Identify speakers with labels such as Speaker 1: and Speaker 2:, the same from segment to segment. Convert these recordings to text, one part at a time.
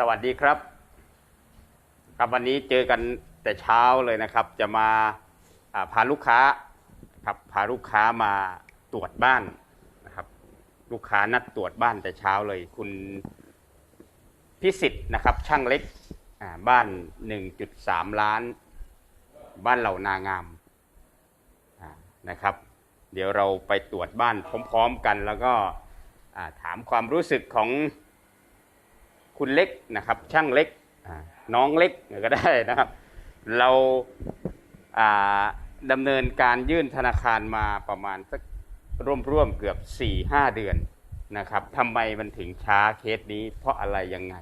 Speaker 1: สวัสดีครับ ครับวันนี้เจอกันแต่เช้าเลยนะครับ จะมาพาลูกค้าครับพาลูกค้ามาตรวจบ้านนะครับ ลูกค้านัดตรวจบ้านแต่เช้าเลย คุณพิสิทธิ์นะครับ ช่างเล็กบ้าน 1.3 ล้าน บ้านเหล่านางามนะครับ เดี๋ยวเราไปตรวจบ้านพร้อม ๆ กันแล้วก็ถามความรู้สึกของ คุณเล็กนะครับ ช่างเล็กน้องเล็กก็ได้นะครับ เราอ่าดำเนินการยื่นธนาคารมาประมาณสักร่วมๆเกือบ 4-5 เดือนนะครับทำไมมันถึงช้าเคสนี้ เพราะอะไรยังไง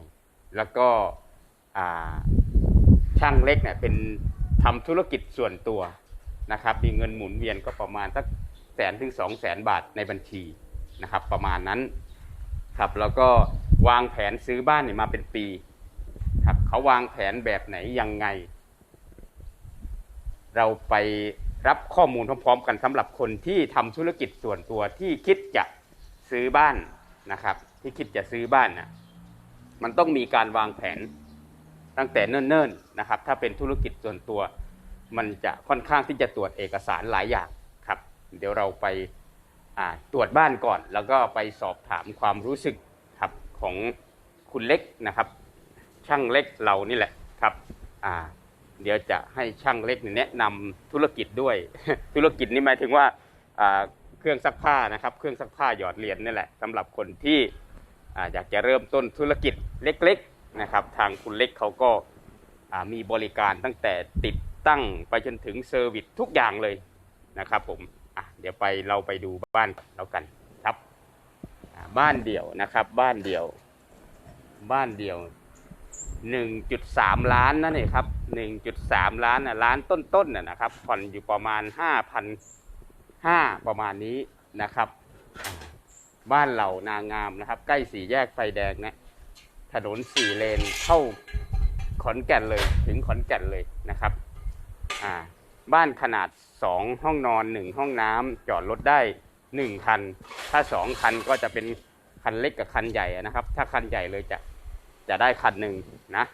Speaker 1: แล้วก็ช่างเล็กเนี่ยเป็นทำธุรกิจส่วนตัวนะครับมีเงินหมุนเวียนก็ประมาณสักแสนถึงสองแสนบาทในบัญชีนะครับประมาณนั้นครับแล้วก็ วางแผนซื้อบ้านเนี่ยมาเป็นปีครับเขาวางแผนแบบไหนยังไง เราไปรับข้อมูลพร้อมๆ กันสำหรับคนที่ทำธุรกิจส่วนตัวที่คิดจะซื้อบ้านนะครับ ที่คิดจะซื้อบ้านนะมันต้องมีการวางแผนตั้งแต่เนิ่นๆนะครับ ถ้าเป็นธุรกิจส่วนตัว มันจะค่อนข้างที่จะตรวจเอกสารหลายอย่างครับ เดี๋ยวเราไปตรวจบ้านก่อน แล้วก็ไปสอบถามความรู้สึก ของคุณเล็กนะครับ ช่างเล็กเรานี่แหละครับอ่าเดี๋ยวจะให้ช่างเล็กแนะนำธุรกิจด้วย ธุรกิจนี่หมายถึงว่าเครื่องซักผ้านะครับ เครื่องซักผ้าหยอดเหรียญนี่แหละสำหรับคนที่อยากจะเริ่มต้นธุรกิจเล็ก ๆนะครับ ทางคุณเล็กเขาก็มีบริการตั้งแต่ติดตั้งไปจนถึงเซอร์วิสทุกอย่างเลยนะครับผมเดี๋ยวไปเราไปดูบ้านแล้วกัน บ้านเดี่ยวนะครับ บ้านเดี่ยว บ้านเดี่ยว1.3ล้านนั่นเองครับ1.3ล้านนะล้านต้นๆนะนะครับ ผ่อนอยู่ประมาณ5,500ประมาณนี้นะครับ บ้านเหล่านางามนะครับ ใกล้สี่แยกไฟแดงนะถนนสี่เลนเข้าขอนแก่นเลยถึงขอนแก่นเลยนะครับอ่าบ้านขนาด2ห้องนอน1ห้องน้ำจอดรถได้ 1คัน ถ้า 2 คันก็จะเป็นคันเล็กกับคันใหญ่นะครับ ถ้าคันใหญ่เลยจะจะได้คันหนึ่งนะ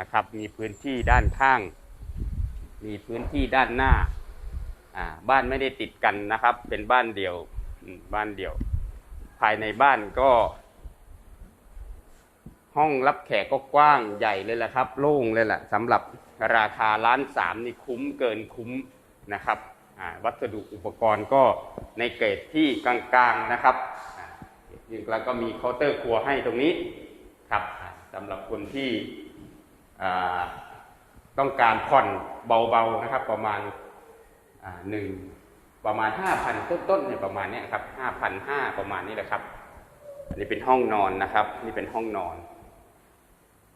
Speaker 1: นะครับ มีพื้นที่ด้านข้าง มีพื้นที่ด้านหน้าอ่าบ้านไม่ได้ติดกันนะครับ เป็นบ้านเดี่ยวบ้านเดี่ยว ภายในบ้านก็ ห้องรับแขกก็กว้างใหญ่เลยแหละครับ โล่งเลยแหละสำหรับราคาล้านสามนี่คุ้มเกินคุ้มนะครับ วัสดุอุปกรณ์ก็ในเกรดที่กลางๆนะครับอ่าแล้วก็มีเคาน์เตอร์ครัวให้ตรงนี้ครับสำหรับคนที่ต้องการผ่อนเบาๆนะครับ ประมาณหนึ่งประมาณ 5,000 ต้นๆเนี่ยประมาณนี้ครับ5,500 ประมาณนี้แหละครับ อันนี้เป็นห้องนอนนะครับ นี่เป็นห้องนอน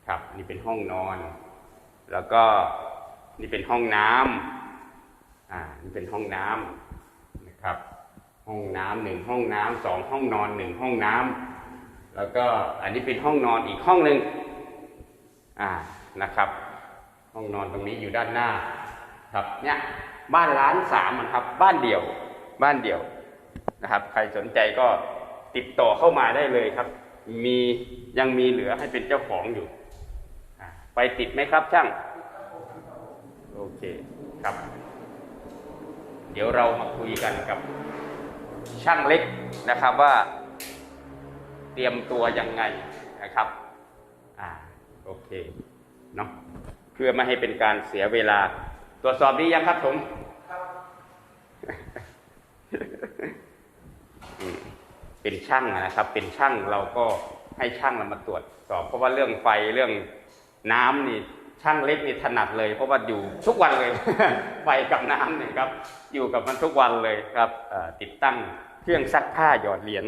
Speaker 1: ครับ นี่เป็นห้องนอน แล้วก็นี่เป็นห้องน้ำ อ่านี่เป็นห้องน้ำนะครับ ห้องน้ำหนึ่งห้องน้ำสองห้องนอนหนึ่งห้องน้ำแล้วก็อันนี้เป็นห้องนอนอีกห้องหนึ่งอ่านะครับ ห้องนอนตรงนี้อยู่ด้านหน้าครับเนี่ยบ้านล้านสามอะครับ บ้านเดี่ยว บ้านเดี่ยวนะครับ ใครสนใจก็ติดต่อเข้ามาได้เลยครับ มียังมีเหลือให้เป็นเจ้าของอยู่ ไปติดไหมครับช่าง โอเคครับ เดี๋ยวเรามาคุยกันกับช่างเล็กนะครับว่าเตรียมตัวยังไงนะครับ อ่า โอเคเนาะเพื่อไม่ให้เป็นการเสียเวลา ตรวจสอบดียังครับผมเป็นช่างนะครับ เป็นช่างเราก็ให้ช่างเรามาตรวจสอบ เพราะว่าเรื่องไฟเรื่องน้ำนี่ ช่างเล็กนี่ถนัดเลย เพราะว่าอยู่ทุกวันเลยไฟกับน้ำเนี่ยครับ อยู่กับมันทุกวันเลยครับติดตั้งเครื่องซักผ้าหยอดเหรียญ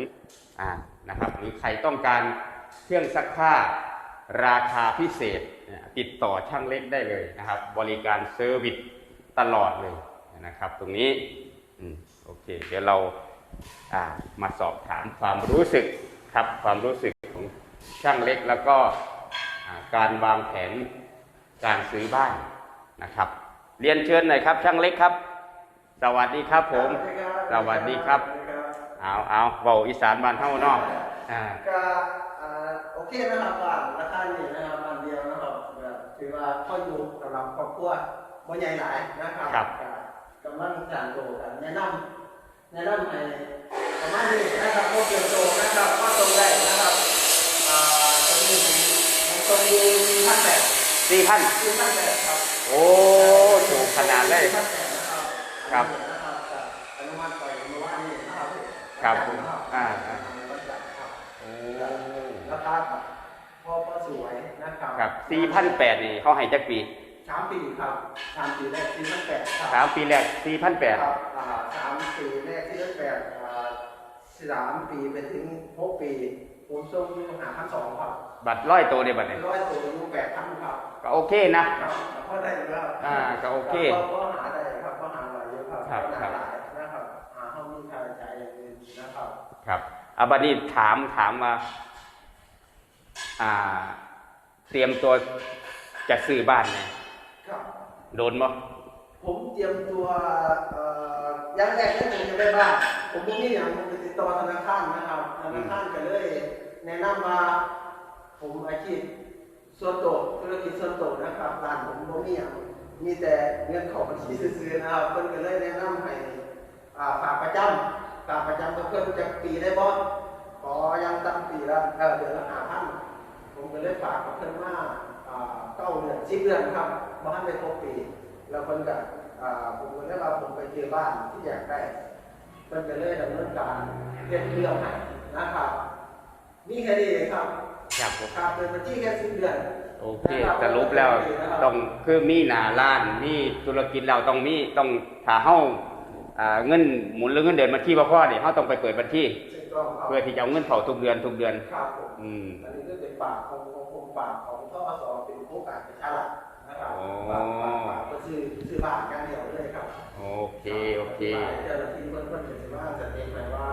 Speaker 1: นะครับ หรือใครต้องการเครื่องซักผ้าราคาพิเศษติดต่อช่างเล็กได้เลยนะครับ บริการเซอร์วิสตลอดเลยนะครับ ตรงนี้โอเค เดี๋ยวเราามาสอบถามความรู้สึกครับความรู้สึกของช่างเล็กแล้วก็าการวางแผน การซื้อบ้านนะครับ เรียนเชิญหน่อยครับ ช่างเล็กครับ สวัสดีครับผม สวัสดีครับ เอาเอาเบาอีสานบ้านเท่านอกอ่า
Speaker 2: ก็อ่าโอเคนะครับว่าราคาานนี่นะครับบ้านเดียวนะครับแบบถือว่าพ่ออยู่สำหรับครอบครัวบ่ใหญ่หลายนะครับ
Speaker 1: ครับ
Speaker 2: ก็กำลังสร้างโตกันแนะนำแนะนำให้ประมาณนี้นะครับโมเกียวโตนะครับก็ตรงได้นะครับอ่าตรงนี้ผมตรงอยู่ที่พันแปด
Speaker 1: สี่พัน
Speaker 2: ที่พันแปดครับ
Speaker 1: โอ้ถูกขนาดเลย
Speaker 2: ที่พันแปดนะครับ
Speaker 1: ครับ
Speaker 2: นะครับก็อนุมัติไปเมื่อวานนี้นะครับ
Speaker 1: ครับผม
Speaker 2: นะครับ
Speaker 1: อ่าอ่า
Speaker 2: ครับ
Speaker 1: โอ้
Speaker 2: ราคาแบบพอพอสวยนะครับ
Speaker 1: ครับสี่พันแปดนี่เขาให้จักปี
Speaker 2: สามปีครับสามปีแรกสี่พันแปดครับ
Speaker 1: สามปีแรกสี่พันแปด
Speaker 2: ครับอ่าสามปีแรกสี่พันแปดอ่าสามปีไปถึงหกปี ผมส่งอยู่หาพันสองครับ
Speaker 1: บัตรร้อยตัวเนี่ยบัตรเนี่ย
Speaker 2: ร้อยตัวอยู่แปดพันครับ
Speaker 1: ก็โอเคนะ
Speaker 2: ครับก็ได้แล้ว
Speaker 1: อ่าก็โอเค
Speaker 2: ก็ก็หาได้ครับก็หาหลายเยอะครับ
Speaker 1: ครับ
Speaker 2: ก็
Speaker 1: ครับ
Speaker 2: หาหลายนะครับหาห้องมีค่าใช้จ่ายอย่างอื่นนะครับ
Speaker 1: ครับอาบัดนี้ถามถามมาอ่า เตรียมตัวจะซื้อบ้านเนี่ย
Speaker 2: ครับ
Speaker 1: โดนบ่
Speaker 2: ผมเตรียมตัวเอ่ออยังแรกที่ผมจะได้บ้านผมบ่มีอย่างผมไป ติดต่อธนาคารนะครับ ธนาคารก็เลย แนะนำว่าผมอาชีพส่วนตัวธุรกิจส่วนตัวนะครับร้านผมบ่มีอย่างมีแต่เงินเของบัญชีซื้อๆนะครับเพิ่นก็เลยแนะนำให้อ่าฝากประจำฝากประจำกับเพิ่นจะปีได้บ่ขอยังตั้งปีละเออเดือนละ5,000ผมก็เลยฝากกับเพิ่นมาอ่าเก้าเดือน10เดือนครับบ่ทันได้ครบปี แล้วเพิ่นก็อ่าผมก็ได้ว่าผมไปเจอบ้านที่อยากได้เพิ่นก็เลยดำเนินการเฮ็ดเรื่องให้นะครับมีแค่นี้เองครับ
Speaker 1: ครับผม
Speaker 2: ครับเป็นบัญชีแค่สิบเดือน
Speaker 1: โอเคสรุปแล้วต้องคือมีหน้าร้านมีธุรกิจเราต้องมีต้องถ้าเฮาอ่าเงินหมุนหรือเงินเดือนบัญชีบ่พอนี่เฮาต้องไปเปิดบัญชี
Speaker 2: ถูกต้องครับ
Speaker 1: เพื่อที่จะเอาเงินเข้าทุกเดือนทุกเดือน
Speaker 2: ครับผม
Speaker 1: อืม
Speaker 2: อันนี้ก็เป็นปากของของผมปากของท่อสอเป็นโครงการประชารัฐ นะครับ
Speaker 1: อ๋อ
Speaker 2: ปากปากปากก็ชื่อชื่อบ้านกันเดียวเลยครับ
Speaker 1: โอเคโอเค
Speaker 2: เจ้าหน้าที่เพิ่นเพิ่นจะว่าจะเองหมายว่า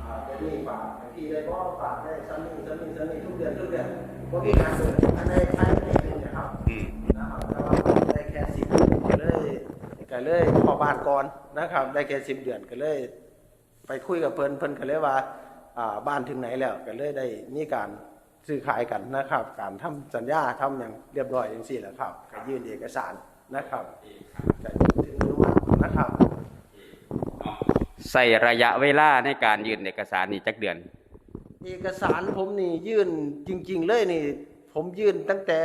Speaker 2: อ่าจะมีฝากให้พี่ได้บ่ฝากได้ซ้ำนี่ซ้ำนี่ซ้ำนี่ทุกเดือนทุกเดือนบ่มีการเกิดอันใดภายในเดือนนะครับ
Speaker 1: อืม
Speaker 2: นะครับแต่ว่าได้แค่สิบก็เลยก็เลยพอบ้านก่อนนะครับ ได้แค่สิบเดือนก็เลย ไปคุยกับเพิ่นเพิ่นก็เลยว่าอ่าบ้านถึงไหนแล้วก็เลยได้มีการ ซื้อขายกันนะครับ การทำสัญญาทำอย่างเรียบร้อยอย่างสี่แหละครับก็ยื่นเอกสารนะครับก็ถึงอนุมัตินะครับ
Speaker 1: ใส่ระยะเวลาในการยื่นเอกสารนี่จักเดือน
Speaker 2: เอกสารผมนี่ยื่นจริง ๆ เลยนี่ ผมยื่นตั้งแต่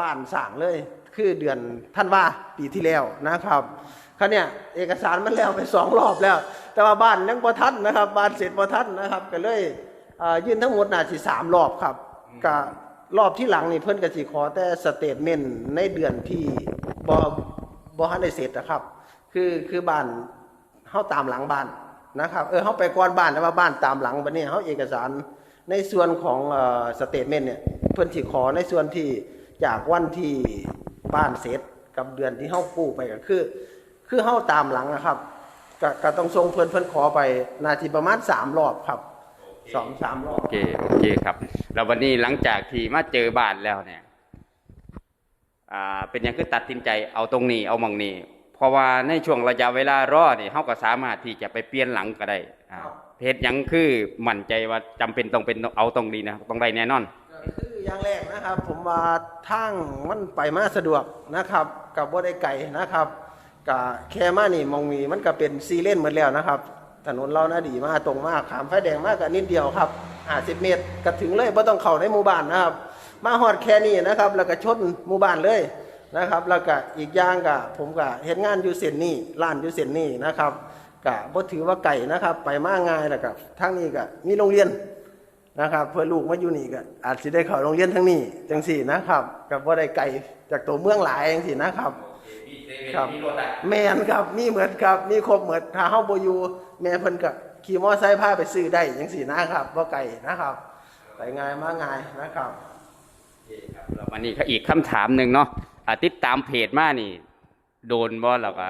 Speaker 2: บ้านสั่งเลย คือเดือนท่านว่าปีที่แล้วนะครับเขาเนี่ยเอกสารมันแล้วไปสองรอบแล้ว แต่ว่าบ้านยังบ่ทันนะครับ บ้านเสร็จบ่ทันนะครับก็เลยเอ่อยื่นทั้งหมดน่าสิสามรอบครับ ก็รอบที่หลังนี่เพิ่นก็สิขอแต่สเตทเมนต์ในเดือนที่บ่บ่ทันได้เสร็จนะครับ คือคือบ้านเฮาตามหลังบ้านนะครับเออเฮาไปก่อนบ้านแต่ว่าบ้านตามหลังบัดนี้เฮาเอกสารในส่วนของเอ่อสเตทเมนต์เนี่ยเพิ่นสิขอในส่วนที่จากวันที่บ้านเสร็จกับเดือนที่เฮากู้ไปก็คือ คือเฮาตามหลังนะครับก็ต้องส่งเพิ่อนเพิ่อนขอไปนาทีประมาณสามรอบครับ สองสามรอบ
Speaker 1: โอเคโอเคครับแล้ววันนี้หลังจากที่มาเจอบ้านแล้วเนี่ยอ่าเป็นหยังคือตัดสินใจเอาตรงนี้เอามองนี้ เพราะว่าในช่วงระยะเวลารอนี่เฮาก็สามารถที่จะไปเปลี่ยนหลังก็ได้อ่าเพจหยังคือมั่นใจว่าจำเป็นต้องเป็นเอาตรงนี้นะต้องได้แน่นอน
Speaker 2: ก็คืออย่างแรกนะครับ ผมว่าทางมันไปมาสะดวกนะครับกับบ่ได้ไกลนะครับกับแค่มานี่มองมีมันก็เป็นซีเลนเหมือนแล้วนะครับ ถนนเรานะดีมากตรงมากขามไฟแดงมากก็นิดเดียวครับ50เมตรก็ถึงเลยบ่ต้องเข้าในหมู่บ้านนะครับ มาฮอดแค่นี้นะครับ แล้วก็ชนหมู่บ้านเลยนะครับ แล้วก็อีกอย่างก็ผมก็เฮ็ดงานอยู่เส้นนี้ร้านอยู่เส้นนี้นะครับก็บ่ถือว่าไกลนะครับ ไปมากง่ายแล้วก็ทางนี้ก็มีโรงเรียนนะครับ เพื่อลูกมาอยู่นี่ก็อาจสิได้เข้าโรงเรียนทั้งนี้จังสี่นะครับกับว่าได้ไกลจากตัวเมืองหลายจังสี่นะครับ ครับแม่นครับมีเหมือนครับมีครบเหมือนถ้าเฮาบ่อยู่แม่เพิ่นก็ขี่มอไซค์พาไปซื้อได้จังสี่นะครับบ่ไกลนะครับไปง่ายมาง่ายนะครับ
Speaker 1: แล้ววันนี้ก็อีกคำถามหนึ่งเนาะอ่าติดตามเพจมานี่ โดนบ่แล้วก็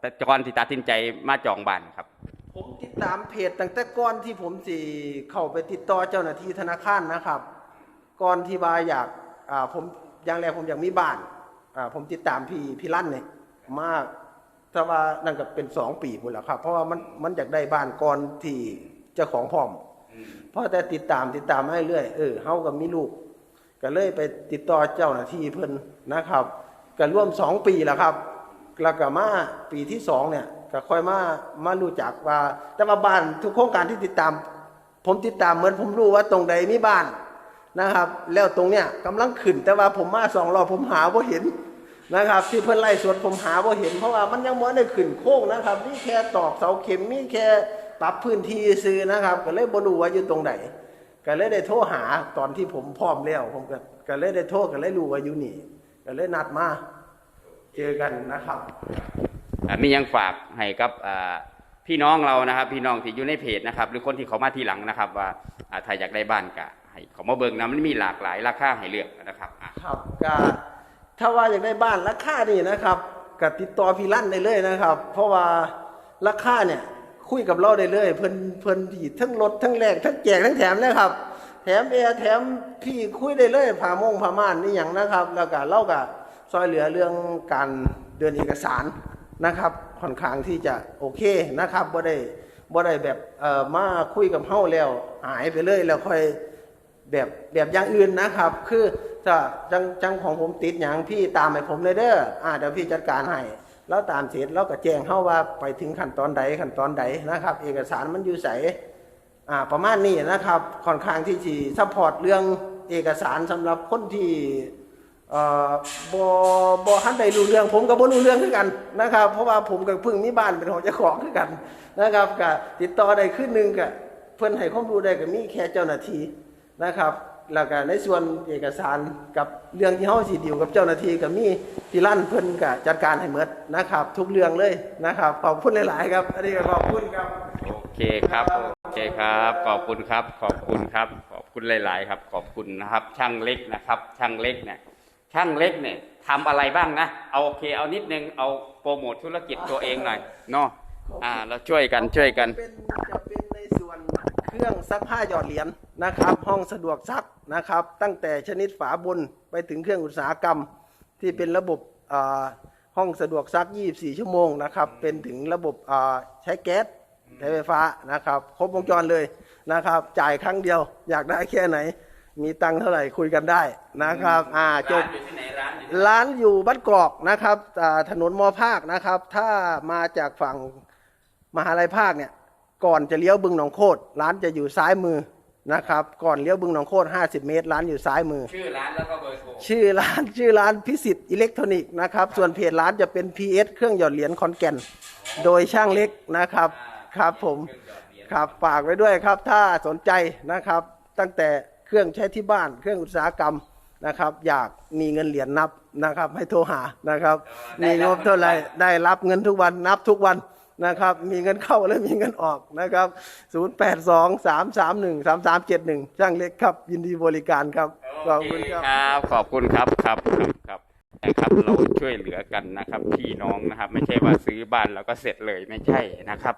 Speaker 1: แต่ก่อนที่ตัดสินใจมาจองบ้านครับ
Speaker 2: ผมติดตามเพจตั้งแต่ก่อนที่ผมสิเข้าไปติดต่อเจ้าหน้าที่ธนาคารนะครับ ก่อนที่ว่าอยากอ่าผมอย่างแรกผมอยากมีบ้าน อ่าผมติดตามพี่พี่ลั่นเนี่ยมากแต่ว่านั่นก็เป็นสองปีหมดแล้วครับ เพราะว่ามันมันอยากได้บ้านก่อนที่เจ้าของพร้อมเพราะแต่ติดตามติดตามมาเรื่อยๆเออเฮากับมีลูก ก็เลยไปติดต่อเจ้าหน้าที่เพิ่นนะครับ ก็ร่วมสองปีแล้วครับแล้วก็มาปีที่สองเนี่ยก็ค่อยมามารู้จักว่า แต่ว่าบ้านทุกโครงการที่ติดตาม ผมติดตามเหมือนผมรู้ว่าตรงใดมีบ้าน นะครับ แล้วตรงเนี้ยกำลังขึ้นแต่ว่าผมมาสองรอบผมหาบ่าเห็นนะครับ ที่เพิ่อนไล่สวนผมหาบ่าเห็น เพราะว่ามันยังบ่ได้ขึ้นโค้งนะครับมีแค่ตอกเสาเข็มมีแค่ปรับพื้นที่ซื้อนะครับ ก็เลยบรูว่าอยู่ตรงไหนก็เลยได้โทรหาตอนที่ผมพร้อมแล้วผมก็ก็เลยได้โทรก็เลยรู้ว่าอยู่นี่ก็เลยนัดมาเจอกันนะครับ
Speaker 1: มียังฝากให้กับพี่น้องเรานะครับ พี่น้องที่อยู่ในเพจนะครับ หรือคนที่เขามาทีหลังนะครับ ว่าอ่าถ้าอยากได้บ้านก็ ให้เขามาเบิ่งนะมันมีหลากหลายราคาให้เลือกนะครับ
Speaker 2: ครับก็ถ้าว่าอยากได้บ้านราคานี่นะครับก็ติดต่อพี่ลั่นได้เลยนะครับ เพราะว่าราคาเนี่ยคุยกับเราได้เลย เพิ่นเพิ่นที่ทั้งรถทั้งแลกทั้งแจกทั้งแถมเลยครับ แถมแอร์แถมพี่คุยได้เลยผ่ามงผ่าม่านนี่อย่างนะครับ แล้วก็เราก็ซอยเหลือเรื่องการเดินเอกสารนะครับค่อนข้างที่จะโอเคนะครับบ่ได้บ่ได้แบบเอ่อมาคุยกับเฮาแล้วหายไปเลยแล้วค่อย แบบแบบอย่างอื่นนะครับ คือจะจังจังของผมติดอย่างพี่ตามให้ผมเลยเด้ออ่าเดี๋ยวพี่จัดการให้แล้วตามเสร็จแล้วก็แจ้งเข้าว่าไปถึงขั้นตอนใดขั้นตอนใดนะครับ เอกสารมันอยู่ใสอ่าประมาณนี้นะครับค่อนข้างที่จะซัพพอร์ตเรื่องเอกสารสำหรับคนที่เอ่อบอบอทันใดรู้เรื่อง ผมก็บ่รู้เรื่องคือกันนะครับ เพราะว่าผมก็เพิ่งมีบ้านเป็นของเจ้าของคือกันนะครับก็ติดต่อได้ขึ้นหนึงก็เพิ่อนให้ความรู้ได้ก็มีแค่เจ้าหน้าที่ นะครับแล้วก็ในส่วนเอกสารกับเรื่องที่เฮาสิดีลกับเจ้าหน้าที่ก็มีพี่ลั่นเพิ่นก็จัดการให้หมดนะครับ ทุกเรื่องเลยนะครับขอบคุณหลาย ๆ ครับอันนี้ก็ขอบคุณครับ
Speaker 1: โอเคครับโอเคครับ ขอบคุณครับ ขอบคุณครับ ขอบคุณหลาย ๆ ครับ ขอบคุณนะครับ ช่างเล็กนะครับ ช่างเล็กเนี่ยช่างเล็กเนี่ยทำอะไรบ้างนะเอาโอเคเอานิดนึงเอาโปรโมทธุรกิจตัวเองหน่อยเนาะอ่าเราช่วยกันช่วยกัน
Speaker 2: เป็นจะเป็นในส่วนเครื่องซักผ้าหยอดเหรียญ นะครับ ห้องสะดวกซักนะครับ ตั้งแต่ชนิดฝาบนไปถึงเครื่องอุตสาหกรรม ที่เป็นระบบอ่าห้องสะดวกซัก 24 ชั่วโมงนะครับ เป็นถึงระบบอ่าใช้แก๊สใช้ไฟฟ้านะครับ ครบวงจรเลยนะครับ จ่ายครั้งเดียวอยากได้แค่ไหน มีตังค์เท่าไหร่คุยกันได้นะครับ อ่าจบ
Speaker 1: ร้านอยู่ที่ไหนร้านอยู่ที่ไหน
Speaker 2: ร้านอยู่บ้านกรอกนะครับอ่าถนนมอภาคนะครับ ถ้ามาจากฝั่งมหาลัยภาคเนี่ยก่อนจะเลี้ยวบึงหนองโคตรร้านจะอยู่ซ้ายมือ นะครับ ก่อนเลี้ยวบึงหนองโคตร50 เมตร ร้านอยู่ซ้ายมือ
Speaker 1: ชื่อร้านแล้วก็เบอร์โทร
Speaker 2: ชื่อร้านชื่อร้านพิสิทธิ์อิเล็กทรอนิกส์นะครับ ส่วนเพจร้านจะเป็น PS เครื่องหยอดเหรียญคอนแก่น โดยช่างเล็กนะครับครับผมครับฝากไว้ด้วยครับถ้าสนใจนะครับ ตั้งแต่เครื่องใช้ที่บ้าน เครื่องอุตสาหกรรมนะครับ อยากมีเงินเหรียญนับนะครับ ให้โทรหานะครับ มีงบเท่าไหร่ได้รับเงินทุกวันนับทุกวัน นะครับ มีเงินเข้าและมีเงินออกนะครับ 0823313371 ช่างเล็กครับ ยินดีบริการครับ ขอบคุณครับ
Speaker 1: ครับขอบคุณครับครับครับครับนะครับเราช่วยเหลือกันนะครับ พี่น้องนะครับ ไม่ใช่ว่าซื้อบ้านแล้วก็เสร็จเลยไม่ใช่นะครับ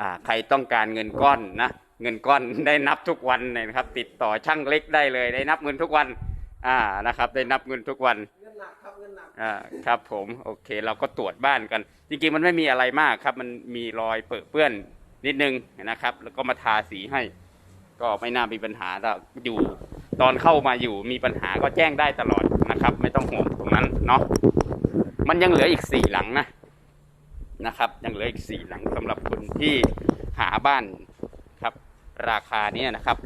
Speaker 1: อ่าใครต้องการเงินก้อนนะเงินก้อนได้นับทุกวันเลยนะครับ ติดต่อช่างเล็กได้เลย ได้นับเงินทุกวันอ่านะครับ ได้นับเงินทุกวัน
Speaker 2: เงิน หนักครับเงินหนัก
Speaker 1: อ่าครับผมโอเค เราก็ตรวจบ้านกัน จริงๆมันไม่มีอะไรมากครับ มันมีรอยเปื้อนเปื้อนนิดนึงนะครับ แล้วก็มาทาสีให้ ก็ไม่น่ามีปัญหาถ้าอยู่ตอนเข้ามาอยู่มีปัญหาก็แจ้งได้ตลอดนะครับ ไม่ต้องห่วงตรงนั้นเนาะมันยังเหลืออีกสี่หลังนะนะครับ ยังเหลืออีกสี่หลังสำหรับคนที่หาบ้านครับ ราคาเนี้ยนะครับ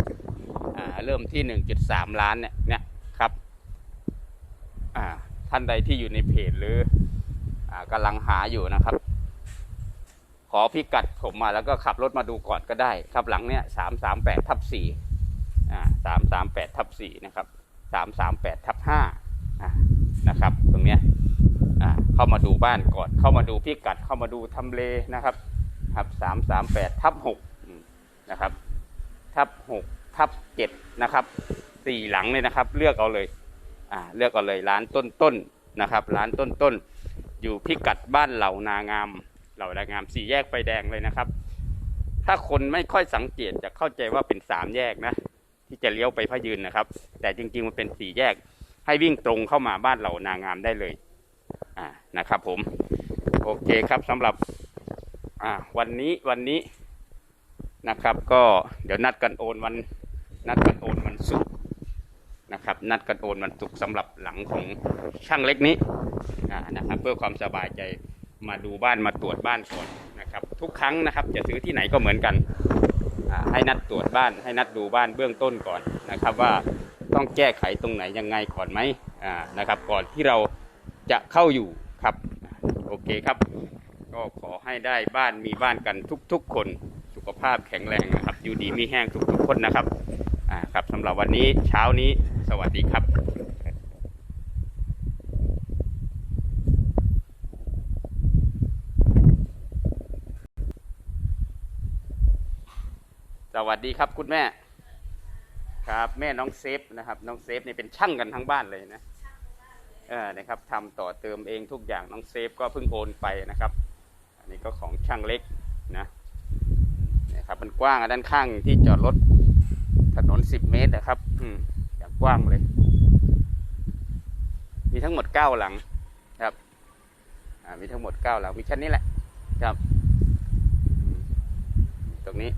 Speaker 1: เริ่มที่หนึ่งจุดสามล้านเนี่ยเนี่ย ท่านใดที่อยู่ในเพจหรืออกำลังหาอยู่นะครับ ขอพิกัดผมมาแล้วก็ขับรถมาดูก่อนก็ได้ ครับหลังเนี้ยสามสามแปดทับสี่สามสามแปดทับสี่นะครับสามสามแปดทับห้านะครับ ตรงเนี้ยเข้ามาดูบ้านก่อน เข้ามาดูพิกัด เข้ามาดูทำเลนะครับ ครับสามสามแปดทับหกนะครับ ทับหกทับเจ็ดนะครับ สี่หลังเลยนะครับ เลือกเอาเลย อ่าเลือกเอาเลยร้านต้นต้นๆนะครับ ร้านต้นต้นๆอยู่พิกัดบ้านเหล่านางาม เหล่านางามสี่แยกไฟแดงเลยนะครับ ถ้าคนไม่ค่อยสังเกตจะเข้าใจว่าเป็นสามแยกนะ ที่จะเลี้ยวไปพระยืนนะครับ แต่จริงๆมันเป็นสี่แยก ให้วิ่งตรงเข้ามาบ้านเหล่านางามได้เลยอ่านะครับผมโอเคครับสำหรับอ่าวันนี้วันนี้นะครับ ก็เดี๋ยวนัดกันโอนวันนัดกันโอนวันศุกร์ นะครับ นัดกันโอนวันศุกร์สำหรับหลังของช่างเล็กนี้นะครับเพื่อความสบายใจมาดูบ้านมาตรวจบ้านก่อนนะครับทุกครั้งนะครับจะซื้อที่ไหนก็เหมือนกัน ให้นัดตรวจบ้านให้นัดดูบ้านเบื้องต้นก่อนนะครับว่าต้องแก้ไขตรงไหนยังไงก่อนไหมนะครับก่อนที่เราจะเข้าอยู่ครับโอเคครับ ก็ขอให้ได้บ้านมีบ้านกันทุกๆคนสุขภาพแข็งแรงนะครับ อยู่ดีมีแห้งทุกๆคนนะครับ ครับสำหรับวันนี้เช้านี้สวัสดีครับสวัสดีครับคุณแม่ ครับแม่น้องเซฟนะครับ น้องเซฟนี่เป็นช่างกันทั้งบ้านเลยนะเออนะครับทำต่อเติมเองทุกอย่างน้องเซฟก็เพิ่งโอนไปนะครับ อันนี้ก็ของช่างเล็กนะนี่ยครับมันกว้างอะด้านข้างที่จอดรถ นนสิบเมตรนะครับ อืมอย่างกว้างเลย มีทั้งหมดเก้าหลังครับ อ่า มีทั้งหมดเก้าหลังมีแค่นี้แหละ ครับอืมตรงนี้